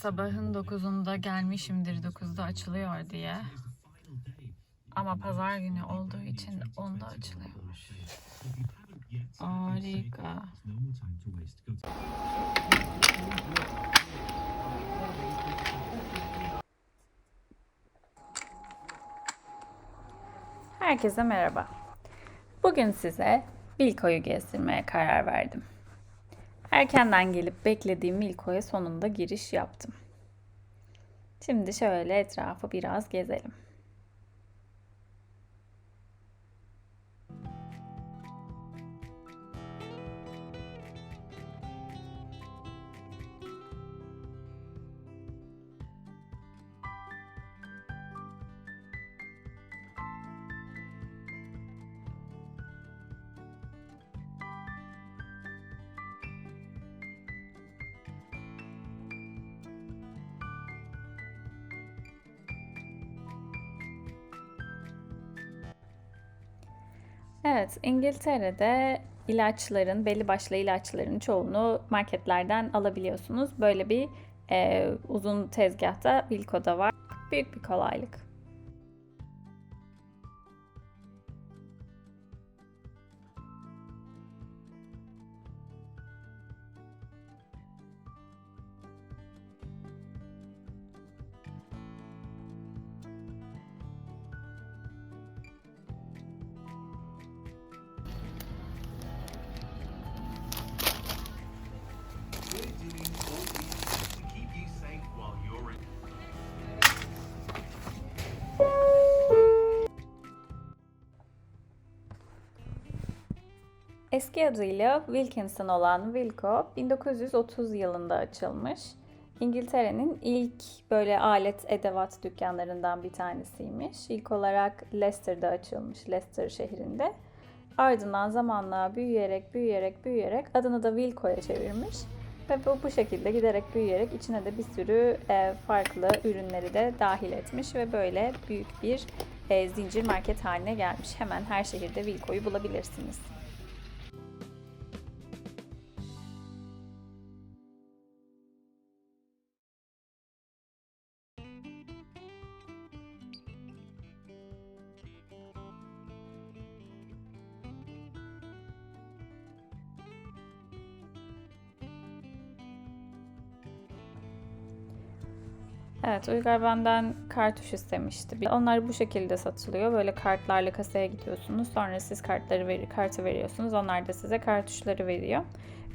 Sabahın 9'unda gelmişimdir 9'da açılıyor diye. Ama pazar günü olduğu için 10'da açılıyormuş. Harika. Herkese merhaba. Bugün size Bilko'yu gezdirmeye karar verdim. Erkenden gelip beklediğim Milko'ya sonunda giriş yaptım. Şimdi şöyle etrafı biraz gezelim. Evet, İngiltere'de ilaçların, belli başlı ilaçların çoğunu marketlerden alabiliyorsunuz. Böyle bir e, uzun tezgahta Wilco'da var. Büyük bir kolaylık. Eski adıyla Wilkinson olan Wilco 1930 yılında açılmış. İngiltere'nin ilk böyle alet edevat dükkanlarından bir tanesiymiş. İlk olarak Leicester'da açılmış, Leicester şehrinde. Ardından zamanla büyüyerek, büyüyerek, büyüyerek adını da Wilco'ya çevirmiş. Ve bu, bu şekilde giderek büyüyerek içine de bir sürü e, farklı ürünleri de dahil etmiş ve böyle büyük bir e, zincir market haline gelmiş. Hemen her şehirde Wilco'yu bulabilirsiniz. Evet, Uygar benden kartuş istemişti. Onlar bu şekilde satılıyor. Böyle kartlarla kasaya gidiyorsunuz. Sonra siz kartları veri, kartı veriyorsunuz. Onlar da size kartuşları veriyor.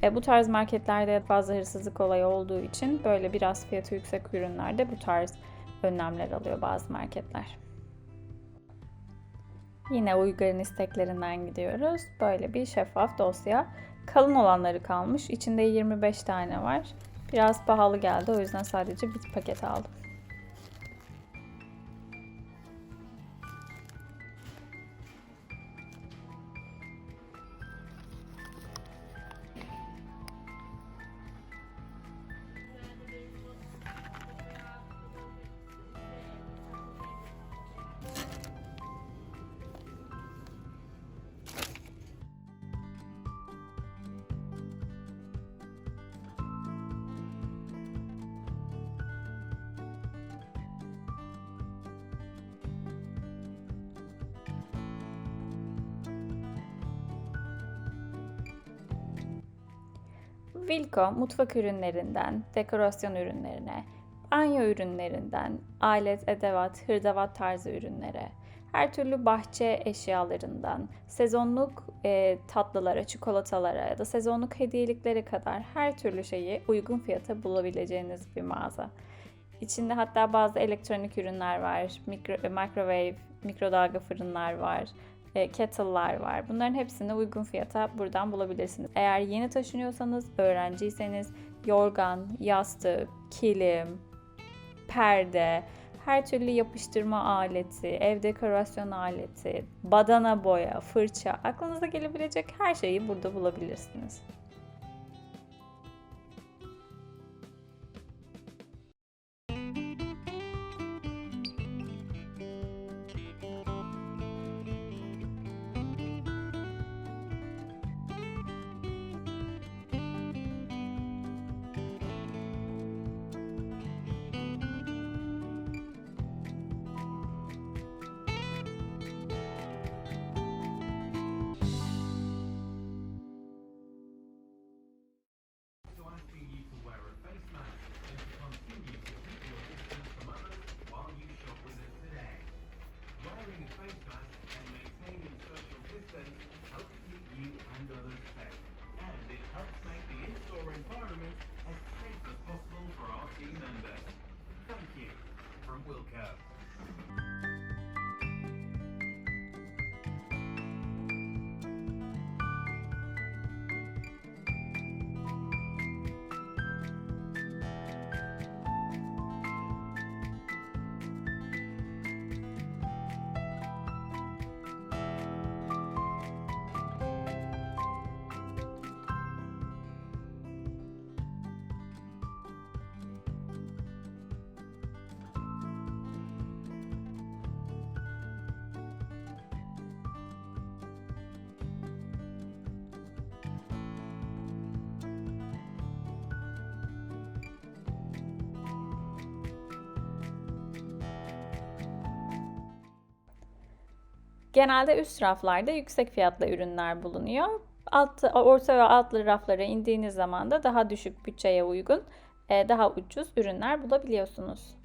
E, bu tarz marketlerde fazla hırsızlık olayı olduğu için böyle biraz fiyatı yüksek ürünlerde bu tarz önlemler alıyor bazı marketler. Yine Uygar'ın isteklerinden gidiyoruz. Böyle bir şeffaf dosya. Kalın olanları kalmış. İçinde 25 tane var. Biraz pahalı geldi. O yüzden sadece bir paket aldım. Wilco mutfak ürünlerinden dekorasyon ürünlerine, banyo ürünlerinden alet, edevat, hırdavat tarzı ürünlere, her türlü bahçe eşyalarından, sezonluk e, tatlılara, çikolatalara ya da sezonluk hediyeliklere kadar her türlü şeyi uygun fiyata bulabileceğiniz bir mağaza. İçinde hatta bazı elektronik ürünler var, mikro, microwave, mikrodalga fırınlar var, e, kettle'lar var. Bunların hepsini uygun fiyata buradan bulabilirsiniz. Eğer yeni taşınıyorsanız, öğrenciyseniz yorgan, yastık, kilim, perde, her türlü yapıştırma aleti, ev dekorasyon aleti, badana boya, fırça, aklınıza gelebilecek her şeyi burada bulabilirsiniz. Genelde üst raflarda yüksek fiyatlı ürünler bulunuyor. Alt, orta ve altlı raflara indiğiniz zaman da daha düşük bütçeye uygun, e, daha ucuz ürünler bulabiliyorsunuz.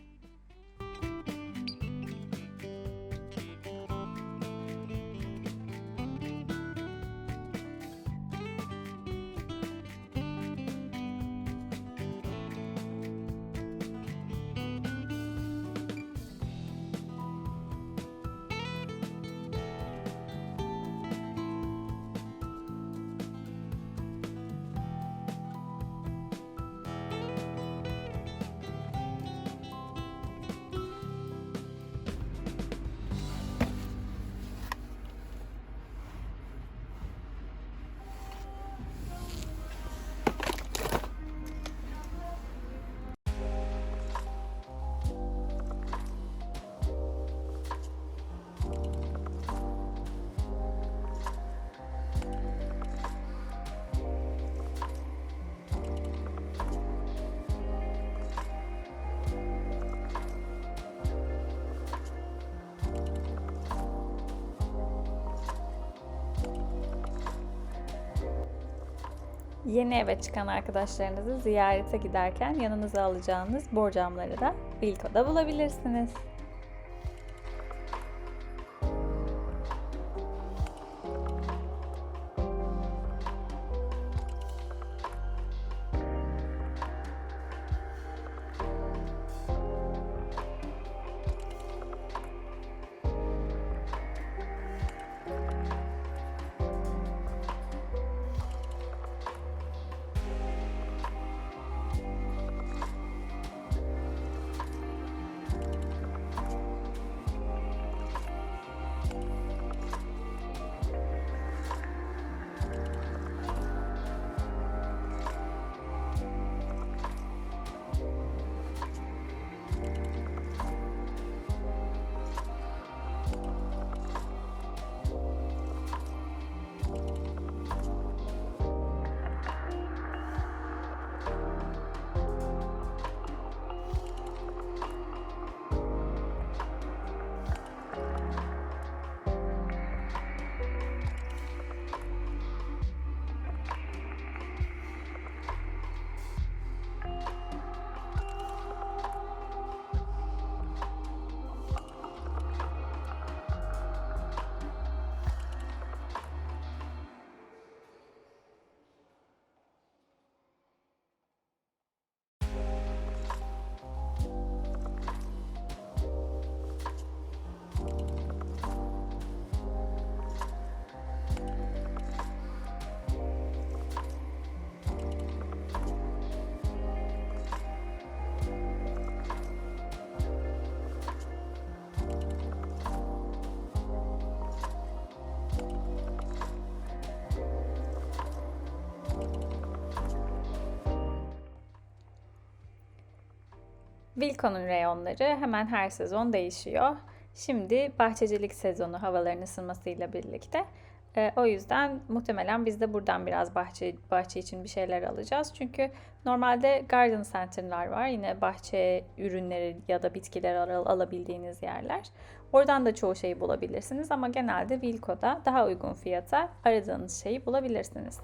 Yeni eve çıkan arkadaşlarınızı ziyarete giderken yanınıza alacağınız borcamları da Wilco'da bulabilirsiniz. Wilco'nun reyonları hemen her sezon değişiyor. Şimdi bahçecilik sezonu havaların ısınmasıyla birlikte. e, o yüzden muhtemelen biz de buradan biraz bahçe bahçe için bir şeyler alacağız. Çünkü normalde garden center'lar var. Yine bahçe ürünleri ya da bitkiler al- alabildiğiniz yerler. Oradan da çoğu şeyi bulabilirsiniz ama genelde Wilco'da daha uygun fiyata aradığınız şeyi bulabilirsiniz.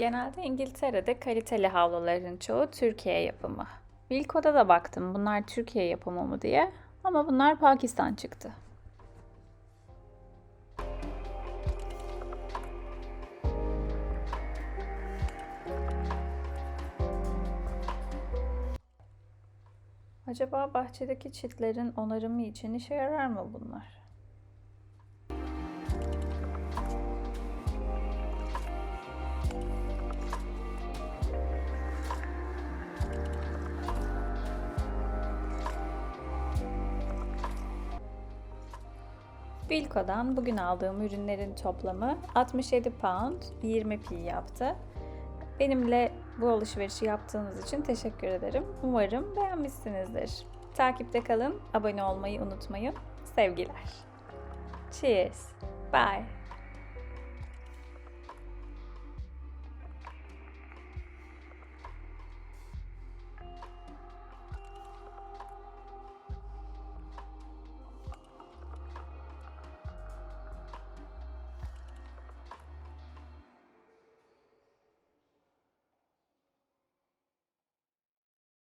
Genelde İngiltere'de kaliteli havluların çoğu Türkiye yapımı. Wilko'da da baktım bunlar Türkiye yapımı mı diye ama bunlar Pakistan çıktı. Acaba bahçedeki çitlerin onarımı için işe yarar mı bunlar? Bilko'dan bugün aldığım ürünlerin toplamı 67 pound 20 p yaptı. Benimle bu alışverişi yaptığınız için teşekkür ederim. Umarım beğenmişsinizdir. Takipte kalın, abone olmayı unutmayın. Sevgiler. Cheers. Bye.